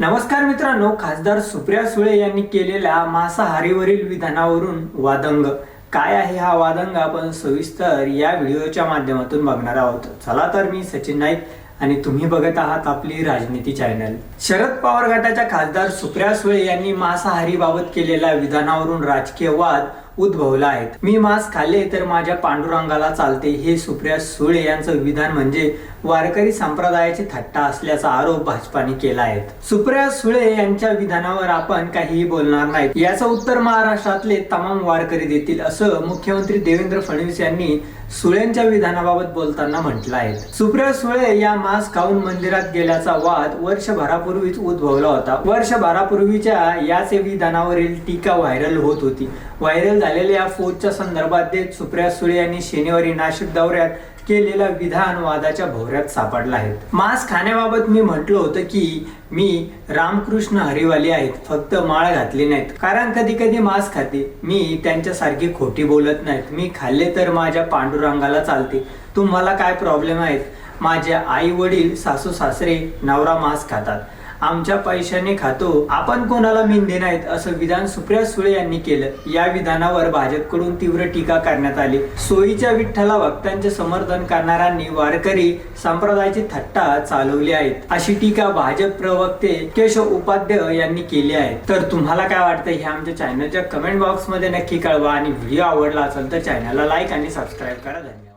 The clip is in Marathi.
नमस्कार मित्रांनो खासदार सुप्रिया सुळे यांनी केलेल्या मांसाहारीवरील विधानावरून वादंग. काय आहे हा वादंग? आपण सविस्तर या व्हिडिओच्या माध्यमातून बघणार आहोत. चला तर मी सचिन नाईक आणि तुम्ही बघत आहात आपली राजनीती चॅनल. शरद पवार गटाच्या खासदार सुप्रिया सुळे यांनी मांसाहारी बाबत केलेल्या विधानावरून राजकीय वाद उद्भवला आहे मी मांस खाल्ले तर माझ्या पांडुरंगाला चालते. हे सुप्रिया सुळे यांचं विधान म्हणजे वारकरी संप्रदायाची थट्टा असल्याचा आरोप भाजपाने केला आहे. सुप्रिया सुळे यांच्या विधानावर आपण काहीही बोलणार नाहीत याचं उत्तर महाराष्ट्रातले तमाम वारकरी देतील असं मुख्यमंत्री देवेंद्र फडणवीस यांनी सुळेंच्या विधानाबाबत बोलताना म्हटलं आहे सुप्रिया सुळे या मांस खाऊन मंदिरात गेल्याचा वाद वर्षभरापूर्वीच उद्भवला होता. वर्षभरापूर्वीच्या याच विधानावरील टीका व्हायरल होत होती. व्हायरल झालेल्या या फोजच्या संदर्भात देत सुप्रिया सुळे यांनी शनिवारी नाशिक दौऱ्यात केलेला विधान वादाच्या भोवऱ्यात सापडला आहे. मांस खाण्याबाबत मी म्हटलं होतं की मी रामकृष्ण हरिवाली आहेत फक्त माळ घातली नाहीत. कारण कधी कधी मांस खाते. मी त्यांच्यासारखी खोटी बोलत नाहीत. मी खाल्ले तर माझ्या पांडुरंगाला चालते. तुम्हाला काय प्रॉब्लेम आहेत? माझे आई वडील सासू सासरे नवरा मांस खातात. आमच्या पैशाने खातो आपण कोणाला मिंदे नाहीत असं विधान सुप्रिया सुळे यांनी केलं. या विधानावर भाजपकडून तीव्र टीका करण्यात आली. सोयीच्या विठ्ठला भक्तांचे समर्थन करणाऱ्यांनी वारकरी संप्रदायाची थट्टा चालवली आहेत. अशी टीका भाजप प्रवक्ते केशव उपाध्याय यांनी केली आहे. तर तुम्हाला काय वाटतं हे आमच्या चॅनलच्या कमेंट बॉक्समध्ये नक्की कळवा. आणि व्हिडिओ आवडला असेल तर चॅनलला लाईक आणि सबस्क्राईब करा. धन्यवाद.